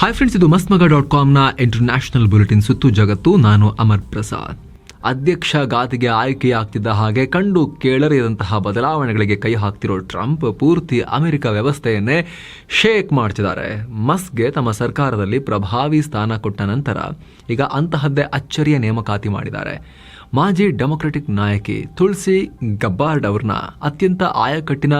Hi friends ಇದು ಮಸ್ಮಗ ಮಗ dot ಕಾಮ್ನ ಇಂಟರ್ನ್ಯಾಷನಲ್ ಬುಲೆಟಿನ್ ಸುತ್ತು ಜಗತ್ತು. ನಾನು ಅಮರ್ ಪ್ರಸಾದ್. ಅಧ್ಯಕ್ಷ ಗಾದಿಗೆ ಆಯ್ಕೆಯಾಗ್ತಿದ್ದ ಹಾಗೆ ಕಂಡು ಕೇಳರಿಯದಂತಹ ಬದಲಾವಣೆಗಳಿಗೆ ಕೈ ಹಾಕ್ತಿರೋ ಟ್ರಂಪ್ ಪೂರ್ತಿ ಅಮೆರಿಕ ವ್ಯವಸ್ಥೆಯನ್ನೇ ಶೇಕ್ ಮಾಡ್ತಿದ್ದಾರೆ. ಮಸ್ಗೆ ತಮ್ಮ ಸರ್ಕಾರದಲ್ಲಿ ಪ್ರಭಾವಿ ಸ್ಥಾನ ಕೊಟ್ಟ ನಂತರ ಈಗ ಅಂತಹದ್ದೇ ಅಚ್ಚರಿಯ ನೇಮಕಾತಿ ಮಾಡಿದ್ದಾರೆ. ಮಾಜಿ ಡೆಮೊಕ್ರೆಟಿಕ್ ನಾಯಕಿ ತುಳಸಿ ಗಬ್ಬಾರ್ಡ್ ಅವ್ರನ್ನ ಅತ್ಯಂತ ಆಯಕಟ್ಟಿನ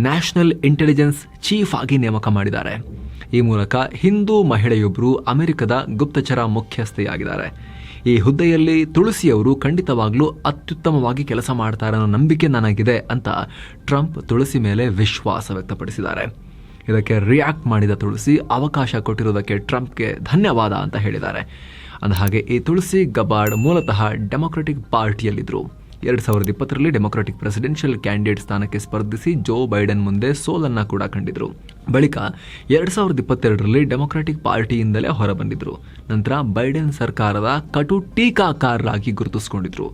ನ್ಯಾಷನಲ್ ಇಂಟೆಲಿಜೆನ್ಸ್ ಚೀಫ್ ಆಗಿ ನೇಮಕ ಮಾಡಿದ್ದಾರೆ. ಈ ಮೂಲಕ ಹಿಂದೂ ಮಹಿಳೆಯೊಬ್ಬರು ಅಮೆರಿಕದ ಗುಪ್ತಚರ ಮುಖ್ಯಸ್ಥೆಯಾಗಿದ್ದಾರೆ. ಈ ಹುದ್ದೆಯಲ್ಲಿ ತುಳಸಿಯವರು ಖಂಡಿತವಾಗ್ಲೂ ಅತ್ಯುತ್ತಮವಾಗಿ ಕೆಲಸ ಮಾಡ್ತಾರೆ ಅನ್ನೋ ನಂಬಿಕೆ ನನಗಿದೆ ಅಂತ ಟ್ರಂಪ್ ತುಳಸಿ ಮೇಲೆ ವಿಶ್ವಾಸ ವ್ಯಕ್ತಪಡಿಸಿದ್ದಾರೆ. ಇದಕ್ಕೆ ರಿಯಾಕ್ಟ್ ಮಾಡಿದ ತುಳಸಿ ಅವಕಾಶ ಕೊಟ್ಟಿರೋದಕ್ಕೆ ಟ್ರಂಪ್ಗೆ ಧನ್ಯವಾದ ಅಂತ ಹೇಳಿದ್ದಾರೆ. ಅಂದಹಾಗೆ ಈ ತುಳಸಿ ಗಬಾರ್ಡ್ ಮೂಲತಃ ಡೆಮೊಕ್ರೆಟಿಕ್ ಪಾರ್ಟಿಯಲ್ಲಿದ್ದರು. ಎರಡು ಸಾವಿರದ ಇಪ್ಪತ್ತರಲ್ಲಿ ಡೆಮೊಕ್ರಾಟಿಕ್ ಪ್ರೆಸಿಡೆನ್ಷಿಯಲ್ ಕ್ಯಾಂಡಿಡೇಟ್ ಸ್ಥಾನಕ್ಕೆ ಸ್ಪರ್ಧಿಸಿ ಜೋ ಬೈಡನ್ ಮುಂದೆ ಸೋಲನ್ನ ಕೂಡ ಕಂಡಿದ್ರು. ಬಳಿಕ ಎರಡು ಸಾವಿರದ ಇಪ್ಪತ್ತೆರಡರಲ್ಲಿ ಡೆಮೊಕ್ರಾಟಿಕ್ ಪಾರ್ಟಿಯಿಂದಲೇ ಹೊರಬಂದಿದ್ರು. ನಂತರ ಬೈಡನ್ ಸರ್ಕಾರದ ಕಟು ಟೀಕಾಕಾರರಾಗಿ ಗುರುತಿಸಿಕೊಂಡಿದ್ರು.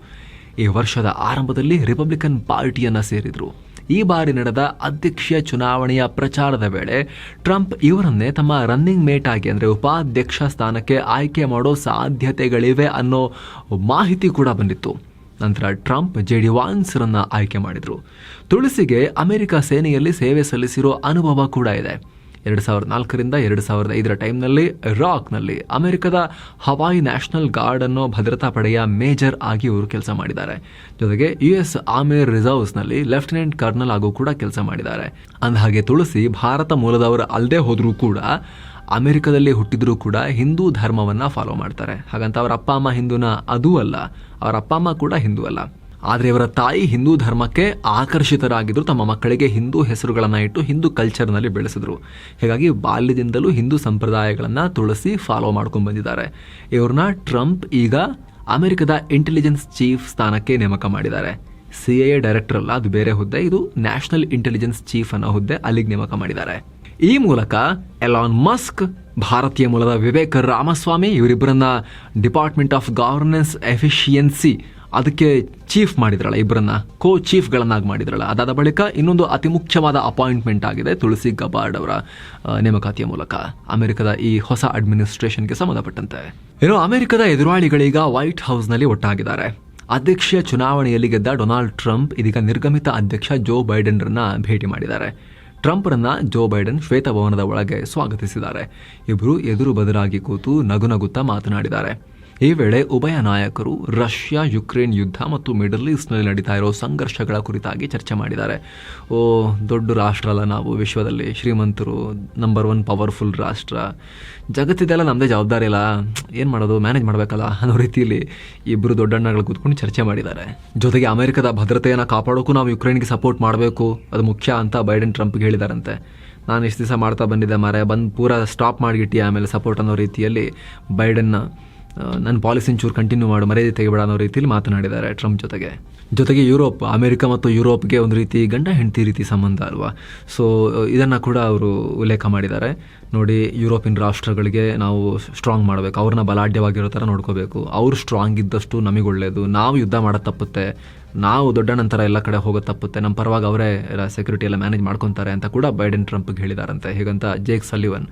ಈ ವರ್ಷದ ಆರಂಭದಲ್ಲಿ ರಿಪಬ್ಲಿಕನ್ ಪಾರ್ಟಿಯನ್ನ ಸೇರಿದ್ರು. ಈ ಬಾರಿ ನಡೆದ ಅಧ್ಯಕ್ಷೀಯ ಚುನಾವಣೆಯ ಪ್ರಚಾರದ ವೇಳೆ ಟ್ರಂಪ್ ಇವರನ್ನೇ ತಮ್ಮ ರನ್ನಿಂಗ್ ಮೇಟ್ ಆಗಿ ಅಂದರೆ ಉಪಾಧ್ಯಕ್ಷ ಸ್ಥಾನಕ್ಕೆ ಆಯ್ಕೆ ಮಾಡೋ ಸಾಧ್ಯತೆಗಳಿವೆ ಅನ್ನೋ ಮಾಹಿತಿ ಕೂಡ ಬಂದಿತ್ತು. ನಂತರ ಟ್ರಂಪ್, ಜೆಡಿ ವಾನ್ಸ್ರನ್ನ ಆಯ್ಕೆ ಮಾಡಿದರು. ತುಳಸಿಗೆ ಅಮೆರಿಕ ಸೇನೆಯಲ್ಲಿ ಸೇವೆ ಸಲ್ಲಿಸಿರೋ ಅನುಭವ ಕೂಡ ಇದೆ. ಎರಡು ಸಾವಿರದ ನಾಲ್ಕರಿಂದ ಎರಡು ಸಾವಿರದ ಐದರ ಟೈಮ್ನಲ್ಲಿ ರಾಕ್ನಲ್ಲಿ ಅಮೆರಿಕದ ಹವಾಯಿ ನ್ಯಾಷನಲ್ ಗಾರ್ಡ್ ಅನ್ನೋ ಭದ್ರತಾ ಪಡೆಯ ಮೇಜರ್ ಆಗಿ ಇವರು ಕೆಲಸ ಮಾಡಿದ್ದಾರೆ. ಜೊತೆಗೆ ಯು ಎಸ್ ಆರ್ಮಿ ರಿಸರ್ವ್ಸ್ನಲ್ಲಿ ಲೆಫ್ಟಿನೆಂಟ್ ಕರ್ನಲ್ ಆಗೂ ಕೂಡ ಕೆಲಸ ಮಾಡಿದ್ದಾರೆ. ಅಂದಹಾಗೆ ತುಳಸಿ ಭಾರತ ಮೂಲದವರು ಅಲ್ಲದೆ ಹೋದರೂ ಕೂಡ ಅಮೆರಿಕದಲ್ಲಿ ಹುಟ್ಟಿದ್ರೂ ಕೂಡ ಹಿಂದೂ ಧರ್ಮವನ್ನ ಫಾಲೋ ಮಾಡ್ತಾರೆ. ಹಾಗಂತ ಅವರ ಅಪ್ಪ, ಅಮ್ಮ ಹಿಂದೂನ ಅದೂ ಅಲ್ಲ, ಅವರ ಅಪ್ಪ, ಅಮ್ಮ ಕೂಡ ಹಿಂದೂ ಅಲ್ಲ. ಆದರೆ ಇವರ ತಾಯಿ ಹಿಂದೂ ಧರ್ಮಕ್ಕೆ ಆಕರ್ಷಿತರಾಗಿದ್ರು, ತಮ್ಮ ಮಕ್ಕಳಿಗೆ ಹಿಂದೂ ಹೆಸರುಗಳನ್ನು ಇಟ್ಟು ಹಿಂದೂ ಕಲ್ಚರ್ನಲ್ಲಿ ಬೆಳೆಸಿದ್ರು. ಹೀಗಾಗಿ ಬಾಲ್ಯದಿಂದಲೂ ಹಿಂದೂ ಸಂಪ್ರದಾಯಗಳನ್ನು ತುಳಸಿ ಫಾಲೋ ಮಾಡ್ಕೊಂಡು ಬಂದಿದ್ದಾರೆ. ಇವ್ರನ್ನ ಟ್ರಂಪ್ ಈಗ ಅಮೆರಿಕದ ಇಂಟೆಲಿಜೆನ್ಸ್ ಚೀಫ್ ಸ್ಥಾನಕ್ಕೆ ನೇಮಕ ಮಾಡಿದ್ದಾರೆ. ಸಿ ಎ ಡೈರೆಕ್ಟರ್ ಅಲ್ಲ, ಅದು ಬೇರೆ ಹುದ್ದೆ. ಇದು ನ್ಯಾಷನಲ್ ಇಂಟೆಲಿಜೆನ್ಸ್ ಚೀಫ್ ಅನ್ನೋ ಹುದ್ದೆ ಅಲ್ಲಿಗೆ ನೇಮಕ ಮಾಡಿದ್ದಾರೆ. ಈ ಮೂಲಕ ಎಲಾನ್ ಮಸ್ಕ್ ಭಾರತೀಯ ಮೂಲದ ವಿವೇಕ್ ರಾಮಸ್ವಾಮಿ ಇವರಿಬ್ಬರನ್ನ ಡಿಪಾರ್ಟ್ಮೆಂಟ್ ಆಫ್ ಗವರ್ನೆನ್ಸ್ ಎಫಿಷಿಯನ್ಸಿ ಅದಕ್ಕೆ ಚೀಫ್ ಮಾಡಿದ್ರಲ್ಲ, ಇಬ್ಬರನ್ನ ಕೋ ಚೀಫ್ಗಳನ್ನಾಗಿ ಮಾಡಿದ್ರಲ್ಲ. ಅದಾದ ಬಳಿಕ ಇನ್ನೊಂದು ಅತಿ ಮುಖ್ಯವಾದ ಅಪಾಯಿಂಟ್ಮೆಂಟ್ ಆಗಿದೆ, ತುಳಸಿ ಗಬಾರ್ಡ್ ಅವರ ನೇಮಕಾತಿಯ ಮೂಲಕ. ಅಮೆರಿಕದ ಈ ಹೊಸ ಅಡ್ಮಿನಿಸ್ಟ್ರೇಷನ್ಗೆ ಸಂಬಂಧಪಟ್ಟಂತೆ. ಇನ್ನು ಅಮೆರಿಕದ ಎದುರಾಳಿಗಳೀಗ ವೈಟ್ ಹೌಸ್ನಲ್ಲಿ ಒಟ್ಟಾಗಿದ್ದಾರೆ. ಅಧ್ಯಕ್ಷೀಯ ಚುನಾವಣೆಯಲ್ಲಿ ಗೆದ್ದ ಡೊನಾಲ್ಡ್ ಟ್ರಂಪ್ ಇದೀಗ ನಿರ್ಗಮಿತ ಅಧ್ಯಕ್ಷ ಜೋ ಬೈಡೆನ್ರನ್ನ ಭೇಟಿ ಮಾಡಿದ್ದಾರೆ. ಟ್ರಂಪ್ರನ್ನ ಜೋ ಬೈಡನ್ ಶ್ವೇತಭವನದ ಒಳಗೆ ಸ್ವಾಗತಿಸಿದ್ದಾರೆ. ಇಬ್ಬರು ಎದುರು ಬದಲಾಗಿ ಕೂತು ನಗುನಗುತ್ತಾ ಮಾತನಾಡಿದ್ದಾರೆ. ಈ ವೇಳೆ ಉಭಯ ನಾಯಕರು ರಷ್ಯಾ, ಯುಕ್ರೇನ್ ಯುದ್ಧ ಮತ್ತು ಮಿಡಲ್ ಈಸ್ಟ್ನಲ್ಲಿ ನಡೀತಾ ಇರೋ ಸಂಘರ್ಷಗಳ ಕುರಿತಾಗಿ ಚರ್ಚೆ ಮಾಡಿದ್ದಾರೆ. ಓ ದೊಡ್ಡ ರಾಷ್ಟ್ರ ಅಲ್ಲ ನಾವು ವಿಶ್ವದಲ್ಲಿ, ಶ್ರೀಮಂತರು ನಂಬರ್ ಒನ್ ಪವರ್ಫುಲ್ ರಾಷ್ಟ್ರ. ಜಗತ್ತಿದೆಲ್ಲ ನಮ್ಮದೇ ಜವಾಬ್ದಾರಿ ಇಲ್ಲ ಏನು ಮಾಡೋದು ಮ್ಯಾನೇಜ್ ಮಾಡಬೇಕಲ್ಲ ಅನ್ನೋ ರೀತಿಯಲ್ಲಿ ಇಬ್ಬರು ದೊಡ್ಡಣ್ಣಗಳು ಕೂತ್ಕೊಂಡು ಚರ್ಚೆ ಮಾಡಿದ್ದಾರೆ. ಜೊತೆಗೆ ಅಮೆರಿಕದ ಭದ್ರತೆಯನ್ನು ಕಾಪಾಡೋಕ್ಕೂ ನಾವು ಯುಕ್ರೇನ್ಗೆ ಸಪೋರ್ಟ್ ಮಾಡಬೇಕು, ಅದು ಮುಖ್ಯ ಅಂತ ಬೈಡನ್ ಟ್ರಂಪ್ಗೆ ಹೇಳಿದಾರಂತೆ. ನಾನು ಇಷ್ಟು ದಿವಸ ಮಾಡ್ತಾ ಬಂದಿದ್ದೆ ಮಾರೆ ಬಂದು ಪೂರಾ ಸ್ಟಾಪ್ ಮಾಡಿಗಿಟ್ಟಿ ಆಮೇಲೆ ಸಪೋರ್ಟ್ ಅನ್ನೋ ರೀತಿಯಲ್ಲಿ ಬೈಡೆನ್ನ ನನ್ನ ಪಾಲಿಸಿನ ಚೂರು ಕಂಟಿನ್ಯೂ ಮಾಡು, ಮರ್ಯಾದೆ ತೆಗೆಬೇಡ ಅನ್ನೋ ರೀತಿಯಲ್ಲಿ ಮಾತನಾಡಿದ್ದಾರೆ ಟ್ರಂಪ್ ಜೊತೆಗೆ. ಜೊತೆಗೆ ಯುರೋಪ್, ಅಮೆರಿಕ ಮತ್ತು ಯುರೋಪ್ಗೆ ಒಂದು ರೀತಿ ಗಂಡ ಹೆಂಡತಿ ರೀತಿ ಸಂಬಂಧ ಅಲ್ವಾ? ಸೊ ಇದನ್ನು ಕೂಡ ಅವರು ಉಲ್ಲೇಖ ಮಾಡಿದ್ದಾರೆ. ನೋಡಿ ಯುರೋಪಿಯನ್ ರಾಷ್ಟ್ರಗಳಿಗೆ ನಾವು ಸ್ಟ್ರಾಂಗ್ ಮಾಡಬೇಕು. ಅವ್ರನ್ನ ಬಲಾಢ್ಯವಾಗಿರೋ ಥರ ನೋಡ್ಕೋಬೇಕು. ಅವ್ರು ಸ್ಟ್ರಾಂಗ್ ಇದ್ದಷ್ಟು ನಮಗೆ ಒಳ್ಳೆಯದು ನಾವು ಯುದ್ಧ ಮಾಡೋದು ತಪ್ಪುತ್ತೆ. ನಾವು ದೊಡ್ಡ ನಂತರ ಎಲ್ಲ ಕಡೆ ಹೋಗೋದು ತಪ್ಪುತ್ತೆ. ನಮ್ಮ ಪರವಾಗಿ ಅವರೇ ಸೆಕ್ಯೂರಿಟಿ ಎಲ್ಲ ಮ್ಯಾನೇಜ್ ಮಾಡ್ಕೊತಾರೆ ಅಂತ ಕೂಡ ಬೈಡೆನ್ ಟ್ರಂಪ್ಗೆ ಹೇಳಿದಾರಂತೆ. ಹೀಗಂತ ಜೇಕ್ ಸಲಿವನ್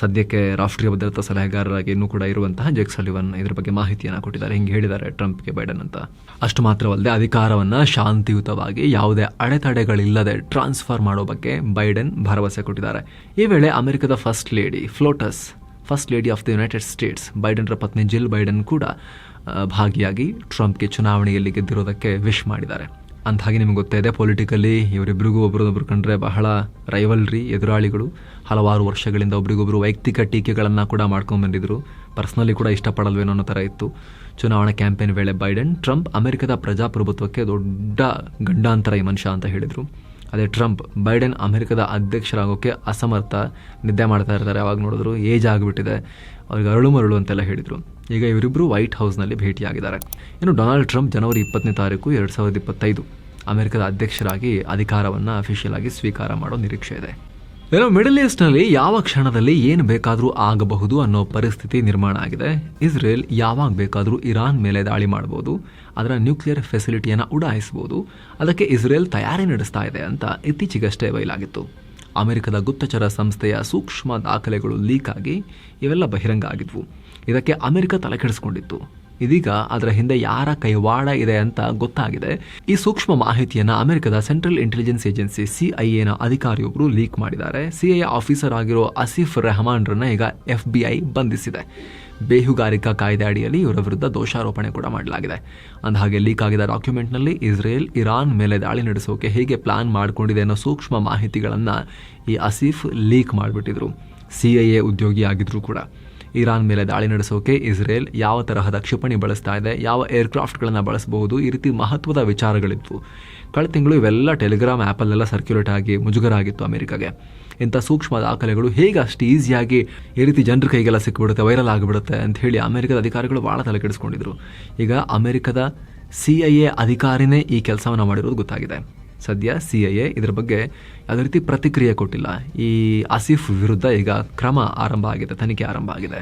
ಸದ್ಯಕ್ಕೆ ರಾಷ್ಟ್ರೀಯ ಭದ್ರತಾ ಸಲಹೆಗಾರರಾಗಿ ಇನ್ನೂ ಕೂಡ ಇರುವಂತಹ ಜೇಕ್ ಸಲಿವನ್ ಇದ್ರ ಬಗ್ಗೆ ಮಾಹಿತಿಯನ್ನು ಕೊಟ್ಟಿದ್ದಾರೆ. ಹಿಂಗೆ ಹೇಳಿದ್ದಾರೆ ಟ್ರಂಪ್ಗೆ ಬೈಡನ್ ಅಂತ. ಅಷ್ಟು ಮಾತ್ರವಲ್ಲದೆ ಅಧಿಕಾರವನ್ನು ಶಾಂತಿಯುತವಾಗಿ ಯಾವುದೇ ಅಡೆತಡೆಗಳಿಲ್ಲದೆ ಟ್ರಾನ್ಸ್ಫರ್ ಮಾಡೋ ಬಗ್ಗೆ ಬೈಡೆನ್ ಭರವಸೆ ಕೊಟ್ಟಿದ್ದಾರೆ. ಈ ವೇಳೆ ಅಮೆರಿಕದ lady FLOTUS first lady of the United States ಬೈಡನ್ರ ಪತ್ನಿ ಜಿಲ್ ಬೈಡನ್ ಕೂಡ ಭಾಗಿಯಾಗಿ ಟ್ರಂಪ್ಗೆ ಚುನಾವಣೆಯಲ್ಲಿ ಗೆದ್ದಿರೋದಕ್ಕೆ ವಿಶ್ ಮಾಡಿದ್ದಾರೆ. ಅಂದ್ಹಾಗೆ ನಿಮ್ಗೆ ಗೊತ್ತೇ ಇದೆ ಪೊಲಿಟಿಕಲಿ ಇವರಿಬ್ಬರಿಗೂ ಒಬ್ರನ್ನೊಬ್ರು ಕಂಡ್ರೆ ಬಹಳ ರೈವಲ್ರಿ ಎದುರಾಳಿಗಳು. ಹಲವಾರು ವರ್ಷಗಳಿಂದ ಒಬ್ರಿಗೊಬ್ರು ವೈಯಕ್ತಿಕ ಟೀಕೆಗಳನ್ನು ಕೂಡ ಮಾಡ್ಕೊಂಡು ಬಂದಿದ್ರು. ಪರ್ಸ್ನಲಿ ಕೂಡ ಇಷ್ಟಪಡಲ್ವೇನೋ ಅನ್ನೋ ಥರ ಇತ್ತು. ಚುನಾವಣಾ ಕ್ಯಾಂಪೇನ್ ವೇಳೆ ಬೈಡನ್ ಟ್ರಂಪ್ ಅಮೆರಿಕದ ಪ್ರಜಾಪ್ರಭುತ್ವಕ್ಕೆ ದೊಡ್ಡ ಗಂಡಾಂತರ ಈ ಮನುಷ್ಯ ಅಂತ ಹೇಳಿದರು. ಅದೇ ಟ್ರಂಪ್ ಬೈಡೆನ್ ಅಮೆರಿಕದ ಅಧ್ಯಕ್ಷರಾಗೋಕ್ಕೆ ಅಸಮರ್ಥ ನಿದ್ದೆ ಮಾಡ್ತಾ ಇರ್ತಾರೆ. ಯಾವಾಗ ನೋಡಿದ್ರು ಏಜ್ ಆಗಿಬಿಟ್ಟಿದೆ. ಅವ್ರಿಗೆ ಅರಳು ಮರಳು ಅಂತೆಲ್ಲ ಹೇಳಿದರು. ಈಗ ಇವರಿಬ್ಬರು ವೈಟ್ ಹೌಸ್ನಲ್ಲಿ ಭೇಟಿಯಾಗಿದ್ದಾರೆ. ಇನ್ನು ಡೊನಾಲ್ಡ್ ಟ್ರಂಪ್ ಜನವರಿ ಇಪ್ಪತ್ತನೇ ತಾರೀಕು ಎರಡು ಸಾವಿರದ ಇಪ್ಪತ್ತೈದು ಅಮೆರಿಕದ ಅಧ್ಯಕ್ಷರಾಗಿ ಅಧಿಕಾರವನ್ನು ಅಫಿಷಿಯಲ್ ಆಗಿ ಸ್ವೀಕಾರ ಮಾಡೋ ನಿರೀಕ್ಷೆ ಇದೆ. ಏನೋ ಮಿಡಲ್ ಈಸ್ಟ್ನಲ್ಲಿ ಯಾವ ಕ್ಷಣದಲ್ಲಿ ಏನು ಬೇಕಾದರೂ ಆಗಬಹುದು ಅನ್ನೋ ಪರಿಸ್ಥಿತಿ ನಿರ್ಮಾಣ ಆಗಿದೆ. ಇಸ್ರೇಲ್ ಯಾವಾಗ ಬೇಕಾದರೂ ಇರಾನ್ ಮೇಲೆ ದಾಳಿ ಮಾಡಬಹುದು ಅದರ ನ್ಯೂಕ್ಲಿಯರ್ ಫೆಸಿಲಿಟಿಯನ್ನು ಉಡಾಯಿಸಬಹುದು ಅದಕ್ಕೆ ಇಸ್ರೇಲ್ ತಯಾರಿ ನಡೆಸ್ತಾ ಇದೆ ಅಂತ ಇತ್ತೀಚೆಗಷ್ಟೇ ಬಯಲಾಗಿತ್ತು. ಅಮೆರಿಕದ ಗುಪ್ತಚರ ಸಂಸ್ಥೆಯ ಸೂಕ್ಷ್ಮ ದಾಖಲೆಗಳು ಲೀಕ್ ಆಗಿ ಇವೆಲ್ಲ ಬಹಿರಂಗ ಆಗಿದ್ವು. ಇದಕ್ಕೆ ಅಮೆರಿಕ ತಲೆ ಕೆಡಿಸ್ಕೊಂಡಿತ್ತು ಇದೀಗ ಅದರ ಹಿಂದೆ ಯಾರ ಕೈವಾಡ ಇದೆ ಅಂತ ಗೊತ್ತಾಗಿದೆ. ಈ ಸೂಕ್ಷ್ಮ ಮಾಹಿತಿಯನ್ನ ಅಮೆರಿಕದ ಸೆಂಟ್ರಲ್ ಇಂಟೆಲಿಜೆನ್ಸ್ ಏಜೆನ್ಸಿ ಸಿಐಎನ ಅಧಿಕಾರಿಯೊಬ್ಬರು ಲೀಕ್ ಮಾಡಿದ್ದಾರೆ. ಸಿಐಎ ಆಫೀಸರ್ ಆಗಿರೋ ಅಸಿಫ್ ರೆಹಮಾನ್ರನ್ನ ಈಗ ಎಫ್ ಬಿ ಐ ಬಂಧಿಸಿದೆ. ಬೇಹುಗಾರಿಕಾ ಕಾಯ್ದೆ ಅಡಿಯಲ್ಲಿ ಇವರ ವಿರುದ್ಧ ದೋಷಾರೋಪಣೆ ಕೂಡ ಮಾಡಲಾಗಿದೆ. ಅಂದಹಾಗೆ ಲೀಕ್ ಆಗಿದ ಡಾಕ್ಯುಮೆಂಟ್ನಲ್ಲಿ ಇಸ್ರೇಲ್, ಇರಾನ್ ಮೇಲೆ ದಾಳಿ ನಡೆಸೋಕೆ ಹೇಗೆ ಪ್ಲಾನ್ ಮಾಡಿಕೊಂಡಿದೆ ಅನ್ನೋ ಸೂಕ್ಷ್ಮ ಮಾಹಿತಿಗಳನ್ನು ಈ ಅಸೀಫ್ ಲೀಕ್ ಮಾಡಿಬಿಟ್ಟಿದ್ರು. ಸಿಐಎ ಉದ್ಯೋಗಿ ಆಗಿದ್ರು ಕೂಡ. ಇರಾನ್ ಮೇಲೆ ದಾಳಿ ನಡೆಸೋಕೆ ಇಸ್ರೇಲ್ ಯಾವ ತರಹದ ಕ್ಷಿಪಣಿ ಬಳಸ್ತಾ ಇದೆ, ಯಾವ ಏರ್ಕ್ರಾಫ್ಟ್ಗಳನ್ನು ಬಳಸಬಹುದು ಈ ರೀತಿ ಮಹತ್ವದ ವಿಚಾರಗಳಿತ್ತು ಕಳೆದ ತಿಂಗಳು ಇವೆಲ್ಲ ಟೆಲಿಗ್ರಾಮ್ ಆ್ಯಪಲ್ಲೆಲ್ಲ ಸರ್ಕ್ಯುಲೇಟ್ ಆಗಿ ಮುಜುಗರ ಆಗಿತ್ತು ಅಮೆರಿಕಾಗೆ. ಇಂಥ ಸೂಕ್ಷ್ಮ ದಾಖಲೆಗಳು ಹೇಗೆ ಅಷ್ಟು ಈಸಿಯಾಗಿ ಈ ರೀತಿ ಜನರ ಕೈಗೆಲ್ಲ ಸಿಕ್ಕಿಬಿಡುತ್ತೆ ವೈರಲ್ ಆಗಿಬಿಡುತ್ತೆ ಅಂತ ಹೇಳಿ ಅಮೆರಿಕದ ಅಧಿಕಾರಿಗಳು ಭಾಳ ತಲೆ ಕೆಡಿಸ್ಕೊಂಡಿದ್ರು. ಈಗ ಅಮೆರಿಕದ ಸಿ ಐ ಎ ಅಧಿಕಾರಿನೇ ಈ ಕೆಲಸವನ್ನು ಮಾಡಿರೋದು ಗೊತ್ತಾಗಿದೆ. ಸದ್ಯ ಸಿ ಐ ಎ ಇದರ ಬಗ್ಗೆ ಯಾವುದೇ ರೀತಿ ಪ್ರತಿಕ್ರಿಯೆ ಕೊಟ್ಟಿಲ್ಲ. ಈ ಆಸಿಫ್ ವಿರುದ್ಧ ಈಗ ಕ್ರಮ ಆರಂಭ ಆಗಿದೆ, ತನಿಖೆ ಆರಂಭ ಆಗಿದೆ.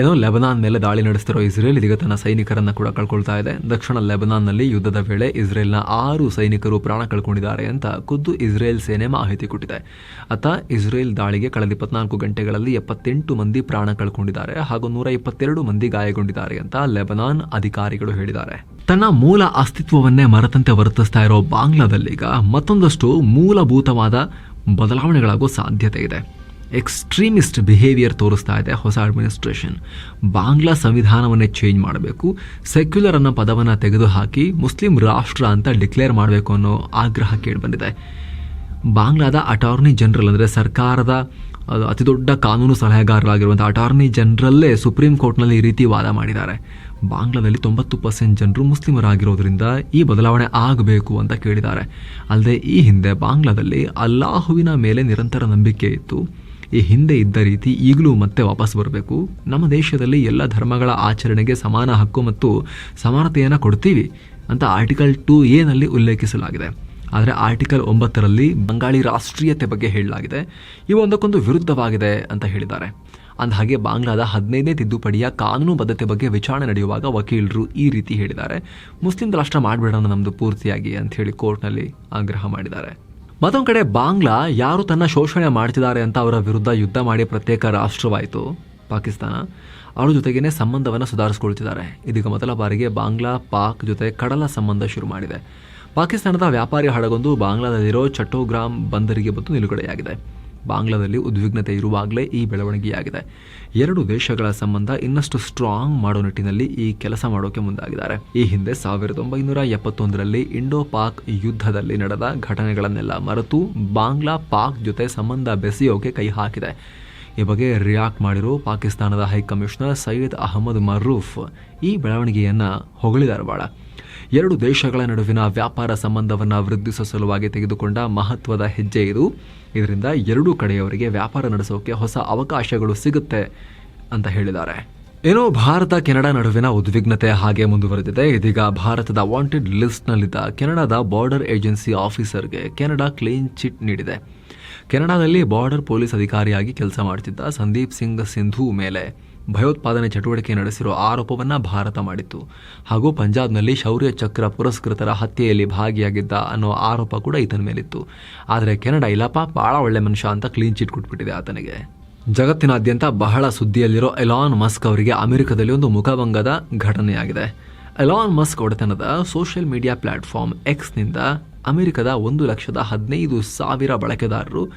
ಏನೋ ಲೆಬನಾನ್ ಮೇಲೆ ದಾಳಿ ನಡೆಸ್ತಿರೋ ಇಸ್ರೇಲ್ ಇದೀಗ ತನ್ನ ಸೈನಿಕರನ್ನು ಕೂಡ ಕಳ್ಕೊಳ್ತಾ ಇದೆ. ದಕ್ಷಿಣ ಲೆಬನಾನ್ನಲ್ಲಿ ಯುದ್ಧದ ವೇಳೆ ಇಸ್ರೇಲ್ನ ಆರು ಸೈನಿಕರು ಪ್ರಾಣ ಕಳ್ಕೊಂಡಿದ್ದಾರೆ ಅಂತ ಖುದ್ದು ಇಸ್ರೇಲ್ ಸೇನೆ ಮಾಹಿತಿ ಕೊಟ್ಟಿದೆ. ಅತ್ತ ಇಸ್ರೇಲ್ ದಾಳಿಗೆ ಕಳೆದ ಇಪ್ಪತ್ನಾಲ್ಕು ಗಂಟೆಗಳಲ್ಲಿ ಎಪ್ಪತ್ತೆಂಟು ಮಂದಿ ಪ್ರಾಣ ಕಳ್ಕೊಂಡಿದ್ದಾರೆ ಹಾಗೂ ನೂರ ಇಪ್ಪತ್ತೆರಡು ಮಂದಿ ಗಾಯಗೊಂಡಿದ್ದಾರೆ ಅಂತ ಲೆಬನಾನ್ ಅಧಿಕಾರಿಗಳು ಹೇಳಿದ್ದಾರೆ. ತನ್ನ ಮೂಲ ಅಸ್ತಿತ್ವವನ್ನೇ ಮರೆತಂತೆ ವರ್ತಿಸ್ತಾ ಇರೋ ಬಾಂಗ್ಲಾದಲ್ಲೀಗ ಮತ್ತೊಂದಷ್ಟು ಮೂಲಭೂತವಾದ ಬದಲಾವಣೆಗಳಾಗೋ ಸಾಧ್ಯತೆ ಇದೆ. ಎಕ್ಸ್ಟ್ರೀಮಿಸ್ಟ್ ಬಿಹೇವಿಯರ್ ತೋರಿಸ್ತಾ ಇದೆ ಹೊಸ ಅಡ್ಮಿನಿಸ್ಟ್ರೇಷನ್ ಬಾಂಗ್ಲಾ ಸಂವಿಧಾನವನ್ನೇ ಚೇಂಜ್ ಮಾಡಬೇಕು ಸೆಕ್ಯುಲರ್ ಅನ್ನೋ ಪದವನ್ನು ತೆಗೆದುಹಾಕಿ ಮುಸ್ಲಿಂ ರಾಷ್ಟ್ರ ಅಂತ ಡಿಕ್ಲೇರ್ ಮಾಡಬೇಕು ಅನ್ನೋ ಆಗ್ರಹ ಕೇಳಿಬಂದಿದೆ. ಬಾಂಗ್ಲಾದ ಅಟಾರ್ನಿ ಜನರಲ್ ಅಂದರೆ ಸರ್ಕಾರದ ಅತಿ ದೊಡ್ಡ ಕಾನೂನು ಸಲಹೆಗಾರರಾಗಿರುವಂಥ ಅಟಾರ್ನಿ ಜನರಲ್ಲೇ ಸುಪ್ರೀಂ ಕೋರ್ಟ್ನಲ್ಲಿ ಈ ರೀತಿ ವಾದ ಮಾಡಿದ್ದಾರೆ. ಬಾಂಗ್ಲಾದಲ್ಲಿ ತೊಂಬತ್ತು ಪರ್ಸೆಂಟ್ ಜನರು ಮುಸ್ಲಿಮರಾಗಿರೋದ್ರಿಂದ ಈ ಬದಲಾವಣೆ ಆಗಬೇಕು ಅಂತ ಕೇಳಿದ್ದಾರೆ. ಅಲ್ಲದೆ ಈ ಹಿಂದೆ ಬಾಂಗ್ಲಾದಲ್ಲಿ ಅಲ್ಲಾಹುವಿನ ಮೇಲೆ ನಿರಂತರ ನಂಬಿಕೆ ಇತ್ತು. ಈ ಹಿಂದೆ ಇದ್ದ ರೀತಿ ಈಗಲೂ ಮತ್ತೆ ವಾಪಸ್ ಬರಬೇಕು. ನಮ್ಮ ದೇಶದಲ್ಲಿ ಎಲ್ಲ ಧರ್ಮಗಳ ಆಚರಣೆಗೆ ಸಮಾನ ಹಕ್ಕು ಮತ್ತು ಸಮಾನತೆಯನ್ನು ಕೊಡ್ತೀವಿ ಅಂತ ಆರ್ಟಿಕಲ್ ಟು ಎನಲ್ಲಿ ಉಲ್ಲೇಖಿಸಲಾಗಿದೆ. ಆದರೆ ಆರ್ಟಿಕಲ್ ಒಂಬತ್ತರಲ್ಲಿ ಬಂಗಾಳಿ ರಾಷ್ಟ್ರೀಯತೆ ಬಗ್ಗೆ ಹೇಳಲಾಗಿದೆ. ಇವು ಒಂದಕ್ಕೊಂದು ವಿರುದ್ಧವಾಗಿದೆ ಅಂತ ಹೇಳಿದ್ದಾರೆ. ಅಂದಹಾಗೆ ಬಾಂಗ್ಲಾದ ಹದಿನೈದನೇ ತಿದ್ದುಪಡಿಯ ಕಾನೂನು ಬದ್ಧತೆ ಬಗ್ಗೆ ವಿಚಾರಣೆ ನಡೆಯುವಾಗ ವಕೀಲರು ಈ ರೀತಿ ಹೇಳಿದ್ದಾರೆ. ಮುಸ್ಲಿಂ ರಾಷ್ಟ್ರ ಮಾಡಬೇಡ ನಮ್ಮದು ಪೂರ್ತಿಯಾಗಿ ಅಂತ ಹೇಳಿ ಕೋರ್ಟ್ನಲ್ಲಿ ಆಗ್ರಹ ಮಾಡಿದ್ದಾರೆ. ಮತ್ತೊಂದು ಕಡೆ ಬಾಂಗ್ಲಾ ಯಾರು ತನ್ನ ಶೋಷಣೆ ಮಾಡ್ತಿದ್ದಾರೆ ಅಂತ ಅವರ ವಿರುದ್ಧ ಯುದ್ಧ ಮಾಡಿ ಪ್ರತ್ಯೇಕ ರಾಷ್ಟ್ರವಾಯಿತು. ಪಾಕಿಸ್ತಾನ ಅವರ ಜೊತೆಗೇನೆ ಸಂಬಂಧವನ್ನು ಸುಧಾರಿಸ್ಕೊಳ್ತಿದ್ದಾರೆ. ಇದೀಗ ಮೊದಲ ಬಾರಿಗೆ ಬಾಂಗ್ಲಾ ಪಾಕ್ ಜೊತೆ ಕಡಲ ಸಂಬಂಧ ಶುರು ಮಾಡಿದೆ. ಪಾಕಿಸ್ತಾನದ ವ್ಯಾಪಾರಿ ಹಡಗೊಂದು ಬಾಂಗ್ಲಾದಲ್ಲಿರೋ ಚಟ್ಟೋಗ್ರಾಮ್ ಬಂದರಿಗೆ ಬಂದು ನಿಲುಗಡೆಯಾಗಿದೆ. ಬಾಂಗ್ಲಾದಲ್ಲಿ ಉದ್ವಿಗ್ನತೆ ಇರುವಾಗಲೇ ಈ ಬೆಳವಣಿಗೆಯಾಗಿದೆ. ಎರಡು ದೇಶಗಳ ಸಂಬಂಧ ಇನ್ನಷ್ಟು ಸ್ಟ್ರಾಂಗ್ ಮಾಡೋ ನಿಟ್ಟಿನಲ್ಲಿ ಈ ಕೆಲಸ ಮಾಡೋಕೆ ಮುಂದಾಗಿದ್ದಾರೆ. ಈ ಹಿಂದೆ ಸಾವಿರದ ಒಂಬೈನೂರ ಎಪ್ಪತ್ತೊಂದರಲ್ಲಿ ಇಂಡೋ ಪಾಕ್ ಯುದ್ಧದಲ್ಲಿ ನಡೆದ ಘಟನೆಗಳನ್ನೆಲ್ಲ ಮರೆತು ಬಾಂಗ್ಲಾ ಪಾಕ್ ಜೊತೆ ಸಂಬಂಧ ಬೆಸೆಯೋಕೆ ಕೈ ಹಾಕಿದೆ. ಈ ಬಗ್ಗೆ ರಿಯಾಕ್ಟ್ ಮಾಡಿರೋ ಪಾಕಿಸ್ತಾನದ ಹೈಕಮಿಷನರ್ ಸೈಯದ್ ಅಹಮದ್ ಮರ್ರೂಫ್ ಈ ಬೆಳವಣಿಗೆಯನ್ನು ಹೊಗಳಿದ್ದಾರೆ ಬಹಳ ಎರಡು ದೇಶಗಳ ನಡುವಿನ ವ್ಯಾಪಾರ ಸಂಬಂಧವನ್ನು ವೃದ್ಧಿಸುವ ಸಲುವಾಗಿ ತೆಗೆದುಕೊಂಡ ಮಹತ್ವದ ಹೆಜ್ಜೆ ಇದು. ಇದರಿಂದ ಎರಡೂ ಕಡೆಯವರಿಗೆ ವ್ಯಾಪಾರ ನಡೆಸೋಕೆ ಹೊಸ ಅವಕಾಶಗಳು ಸಿಗುತ್ತೆ ಅಂತ ಹೇಳಿದ್ದಾರೆ. ಏನೋ ಭಾರತ, ಕೆನಡಾ ನಡುವಿನ ಉದ್ವಿಗ್ನತೆ ಹಾಗೆ ಮುಂದುವರೆದಿದೆ. ಇದೀಗ ಭಾರತದ ವಾಂಟೆಡ್ ಲಿಸ್ಟ್ನಲ್ಲಿದ್ದ ಕೆನಡಾದ ಬಾರ್ಡರ್ ಏಜೆನ್ಸಿ ಆಫೀಸರ್ಗೆ ಕೆನಡಾ ಕ್ಲೀನ್ ಚಿಟ್ ನೀಡಿದೆ. ಕೆನಡಾದಲ್ಲಿ ಬಾರ್ಡರ್ ಪೊಲೀಸ್ ಅಧಿಕಾರಿಯಾಗಿ ಕೆಲಸ ಮಾಡುತ್ತಿದ್ದ ಸಂದೀಪ್ ಸಿಂಗ್ ಸಿಂಧು ಮೇಲೆ. ಭಯೋತ್ಪಾದನೆ ಚಟುವಟಿಕೆ ನಡೆಸಿರೋ ಆರೋಪವನ್ನು ಭಾರತ ಮಾಡಿತ್ತು. ಹಾಗೂ ಪಂಜಾಬ್ನಲ್ಲಿ ಶೌರ್ಯ ಚಕ್ರ ಪುರಸ್ಕೃತರ ಹತ್ಯೆಯಲ್ಲಿ ಭಾಗಿಯಾಗಿದ್ದ ಅನ್ನೋ ಆರೋಪ ಕೂಡ ಈತನ ಮೇಲಿತ್ತು. ಆದರೆ ಕೆನಡಾ ಇಲ್ಲಪ್ಪ ಭಾಳ ಒಳ್ಳೆ ಮನುಷ್ಯ ಅಂತ ಕ್ಲೀನ್ ಚಿಟ್ ಕೊಟ್ಬಿಟ್ಟಿದೆ ಆತನಿಗೆ. ಜಗತ್ತಿನಾದ್ಯಂತ ಬಹಳ ಸುದ್ದಿಯಲ್ಲಿರೋ ಎಲಾನ್ ಮಸ್ಕ್ ಅವರಿಗೆ ಅಮೆರಿಕದಲ್ಲಿ ಒಂದು ಮುಖಭಂಗದ ಘಟನೆಯಾಗಿದೆ. ಎಲಾನ್ ಮಸ್ಕ್ ಒಡೆತನದ ಸೋಷಿಯಲ್ ಮೀಡಿಯಾ ಪ್ಲಾಟ್ಫಾರ್ಮ್ ಎಕ್ಸ್ನಿಂದ ಅಮೆರಿಕದ ಒಂದು ಲಕ್ಷದ ಹದಿನೈದು ಸಾವಿರ ಬಳಕೆದಾರರು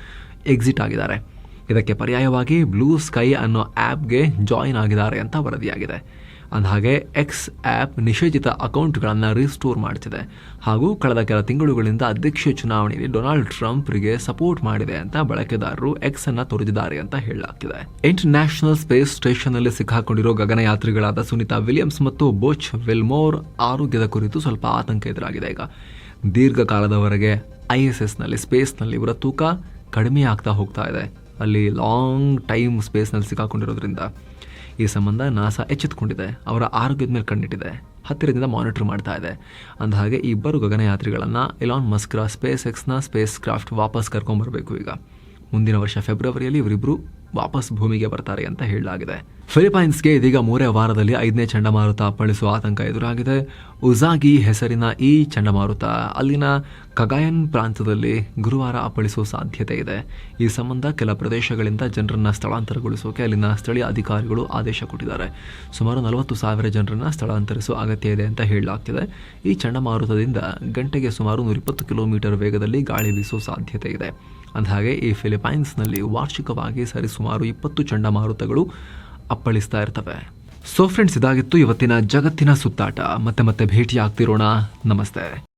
ಎಕ್ಸಿಟ್ ಆಗಿದ್ದಾರೆ. ಇದಕ್ಕೆ ಪರ್ಯಾಯವಾಗಿ ಬ್ಲೂ ಸ್ಕೈ ಅನ್ನೋ ಆ್ಯಪ್ಗೆ ಜಾಯಿನ್ ಆಗಿದ್ದಾರೆ ಅಂತ ವರದಿಯಾಗಿದೆ. ಅಂದಹಾಗೆ ಎಕ್ಸ್ ಆ್ಯಪ್ ನಿಷೇಧಿತ ಅಕೌಂಟ್ಗಳನ್ನು ರಿಸ್ಟೋರ್ ಮಾಡ್ತಿದೆ. ಹಾಗೂ ಕಳೆದ ಕೆಲ ತಿಂಗಳುಗಳಿಂದ ಅಧ್ಯಕ್ಷ ಚುನಾವಣೆಯಲ್ಲಿ ಡೊನಾಲ್ಡ್ ಟ್ರಂಪ್ರಿಗೆ ಸಪೋರ್ಟ್ ಮಾಡಿದೆ ಅಂತ ಬಳಕೆದಾರರು ಎಕ್ಸ್ ಅನ್ನು ತೋರಿಸಿದ್ದಾರೆ ಅಂತ ಹೇಳಲಾಗ್ತಿದೆ. ಇಂಟರ್ನ್ಯಾಷನಲ್ ಸ್ಪೇಸ್ ಸ್ಟೇಷನ್ನಲ್ಲಿ ಸಿಕ್ಕಾಕೊಂಡಿರೋ ಗಗನಯಾತ್ರಿಗಳಾದ ಸುನಿತಾ ವಿಲಿಯಮ್ಸ್ ಮತ್ತು ಬೋಚ್ ವಿಲ್ಮೋರ್ ಆರೋಗ್ಯದ ಕುರಿತು ಸ್ವಲ್ಪ ಆತಂಕ ಎದುರಾಗಿದೆ ಈಗ. ದೀರ್ಘಕಾಲದವರೆಗೆ ಐ ಎಸ್ ಎಸ್ನಲ್ಲಿ, ಸ್ಪೇಸ್ನಲ್ಲಿ ಇವರ ತೂಕ ಕಡಿಮೆ ಆಗ್ತಾ ಹೋಗ್ತಾ ಇದೆ. ಅಲ್ಲಿ ಲಾಂಗ್ ಟೈಮ್ ಸ್ಪೇಸ್ನಲ್ಲಿ ಸಿಕ್ಕಾಕೊಂಡಿರೋದ್ರಿಂದ ಈ ಸಂಬಂಧ ನಾಸಾ ಎಚ್ಚೆತ್ತುಕೊಂಡಿದೆ ಅವರ ಆರೋಗ್ಯದ ಮೇಲೆ ಕಣ್ಣಿಟ್ಟಿದೆ. ಹತ್ತಿರದಿಂದ ಮಾನಿಟರ್ ಮಾಡ್ತಾ ಇದೆ. ಅಂದಹಾಗೆ ಈ ಇಬ್ಬರು ಗಗನಯಾತ್ರಿಗಳನ್ನು ಇಲಾನ್ ಮಸ್ಕ್ರ ಸ್ಪೇಸ್ ಎಕ್ಸ್ನ ಸ್ಪೇಸ್ ಕ್ರಾಫ್ಟ್ ವಾಪಸ್ ಕರ್ಕೊಂಬರ್ಬೇಕು ಈಗ. ಮುಂದಿನ ವರ್ಷ ಫೆಬ್ರವರಿಯಲ್ಲಿ ಇವರಿಬ್ಬರು ವಾಪಸ್ ಭೂಮಿಗೆ ಬರ್ತಾರೆ ಅಂತ ಹೇಳಲಾಗಿದೆ. ಫಿಲಿಪೈನ್ಸ್ಗೆ ಇದೀಗ ಮೂರೇ ವಾರದಲ್ಲಿ ಐದನೇ ಚಂಡಮಾರುತ ಅಪ್ಪಳಿಸುವ ಆತಂಕ ಎದುರಾಗಿದೆ. ಉಜಾಗಿ ಹೆಸರಿನ ಈ ಚಂಡಮಾರುತ ಅಲ್ಲಿನ ಕಗಾಯನ್ ಪ್ರಾಂತದಲ್ಲಿ ಗುರುವಾರ ಅಪ್ಪಳಿಸುವ ಸಾಧ್ಯತೆ ಇದೆ. ಈ ಸಂಬಂಧ ಕೆಲ ಪ್ರದೇಶಗಳಿಂದ ಜನರನ್ನು ಸ್ಥಳಾಂತರಗೊಳಿಸೋಕೆ ಅಲ್ಲಿನ ಸ್ಥಳೀಯ ಅಧಿಕಾರಿಗಳು ಆದೇಶ ಕೊಟ್ಟಿದ್ದಾರೆ. ಸುಮಾರು ನಲವತ್ತು ಸಾವಿರ ಜನರನ್ನು ಸ್ಥಳಾಂತರಿಸುವ ಅಗತ್ಯ ಇದೆ ಅಂತ ಹೇಳಲಾಗ್ತಿದೆ. ಈ ಚಂಡಮಾರುತದಿಂದ ಗಂಟೆಗೆ ಸುಮಾರು ನೂರಿಪ್ಪತ್ತು ಕಿಲೋಮೀಟರ್ ವೇಗದಲ್ಲಿ ಗಾಳಿ ಬೀಸುವ ಸಾಧ್ಯತೆ ಇದೆ. ಅಂದಹಾಗೆ ಈ ಫಿಲಿಪೈನ್ಸ್ನಲ್ಲಿ ವಾರ್ಷಿಕವಾಗಿ ಸರಿಸುಮಾರು ಇಪ್ಪತ್ತು ಚಂಡಮಾರುತಗಳು ಅಪ್ಪಳಿಸ್ತಾ ಇರ್ತವೆ. ಸೊ ಫ್ರೆಂಡ್ಸ್ ಇದಾಗಿತ್ತು ಇವತ್ತಿನ ಜಗತ್ತಿನ ಸುತ್ತಾಟ. ಮತ್ತೆ ಮತ್ತೆ ಭೇಟಿ ಆಗ್ತಿರೋಣ ನಮಸ್ತೆ.